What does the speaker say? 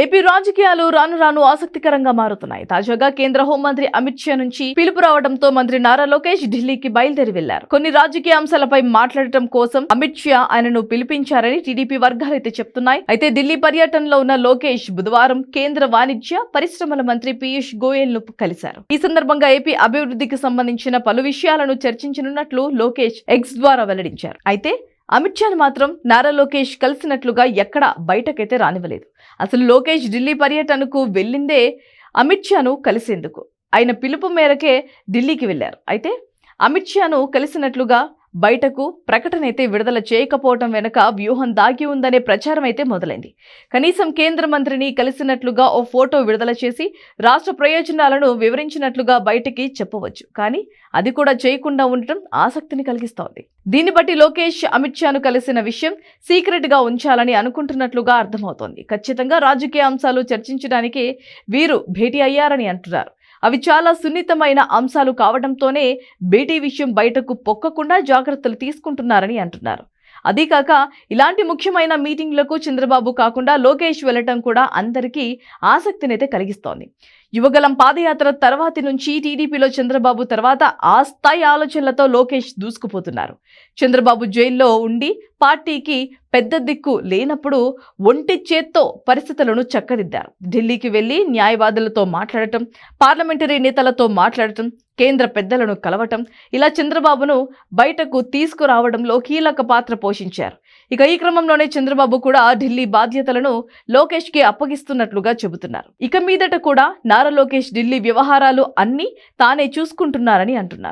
AP రాజకీయాలు రాను రాను ఆసక్తికరంగా మారుతున్నాయి. తాజాగా కేంద్ర హోంమంత్రి అమిత్ షా నుంచి పిలుపు రావడంతో మంత్రి నారా లోకేష్ ఢిల్లీకి బయలుదేరి వెళ్ళారు. కొన్ని రాజకీయ అంశాలపై మాట్లాడటం కోసం అమిత్ షా ఆయనను పిలిపించారని టీడీపీ వర్గాలైతే చెప్తున్నాయి. అయితే ఢిల్లీ పర్యటనలో ఉన్న లోకేష్ బుధవారం కేంద్ర వాణిజ్య పరిశ్రమల మంత్రి పీయూష్ గోయల్ను కలిశారు. ఈ సందర్భంగా ఏపీ అభివృద్ధికి సంబంధించిన పలు విషయాలను చర్చించనున్నట్లు లోకేష్ ఎక్స్ ద్వారా వెల్లడించారు. అయితే అమిత్ షాను మాత్రం నారా లోకేష్ కలిసినట్లుగా ఎక్కడా బయటకైతే రానివ్వలేదు. అసలు లోకేష్ ఢిల్లీ పర్యటనకు వెళ్ళిందే అమిత్ షాను కలిసేందుకు. ఆయన పిలుపు మేరకే ఢిల్లీకి వెళ్ళారు. అయితే అమిత్ షాను కలిసినట్లుగా బయటకు ప్రకటన అయితే విడుదల చేయకపోవటం వెనుక వ్యూహం దాగి ఉందనే ప్రచారం అయితే మొదలైంది. కనీసం కేంద్ర మంత్రిని కలిసినట్లుగా ఓ ఫోటో విడుదల చేసి రాష్ట్ర ప్రయోజనాలను వివరించినట్లుగా బయటికి చెప్పవచ్చు. కానీ అది కూడా చేయకుండా ఉండటం ఆసక్తిని కలిగిస్తోంది. దీన్ని బట్టి లోకేష్ అమిత్ షాను కలిసిన విషయం సీక్రెట్గా ఉంచాలని అనుకుంటున్నట్లుగా అర్థమవుతోంది. ఖచ్చితంగా రాజకీయ అంశాలు చర్చించడానికి వీరు భేటీ అయ్యారని అంటున్నారు. అవి చాలా సున్నితమైన అంశాలు కావడంతోనే భేటీ విషయం బయటకు పొక్కకుండా జాగ్రత్తలు తీసుకుంటున్నారని అంటున్నారు. అదీకాక ఇలాంటి ముఖ్యమైన మీటింగ్లకు చంద్రబాబు కాకుండా లోకేష్ వెళ్ళటం కూడా అందరికీ ఆసక్తినైతే కలిగిస్తోంది. యువగలం పాదయాత్ర తర్వాతి నుంచి టీడీపీలో చంద్రబాబు తర్వాత ఆ స్థాయి ఆలోచనలతో లోకేష్ దూసుకుపోతున్నారు. చంద్రబాబు జైల్లో ఉండి పార్టీకి పెద్ద దిక్కు లేనప్పుడు ఒంటి చేత్తో పరిస్థితులను చక్కదిద్దారు. ఢిల్లీకి వెళ్ళి న్యాయవాదులతో మాట్లాడటం పార్లమెంటరీ నేతలతో మాట్లాడటం కేంద్ర పెద్దలను కలవటం ఇలా చంద్రబాబును బయటకు తీసుకురావడంలో కీలక పాత్ర పోషించారు. ఇక ఈ క్రమంలోనే చంద్రబాబు కూడా ఢిల్లీ బాధ్యతలను లోకేష్కి అప్పగిస్తున్నట్లుగా చెబుతున్నారు. ఇక మీదట కూడా నారా లోకేష్ ఢిల్లీ వ్యవహారాలు అన్నీ తానే చూసుకుంటున్నారని అంటున్నారు.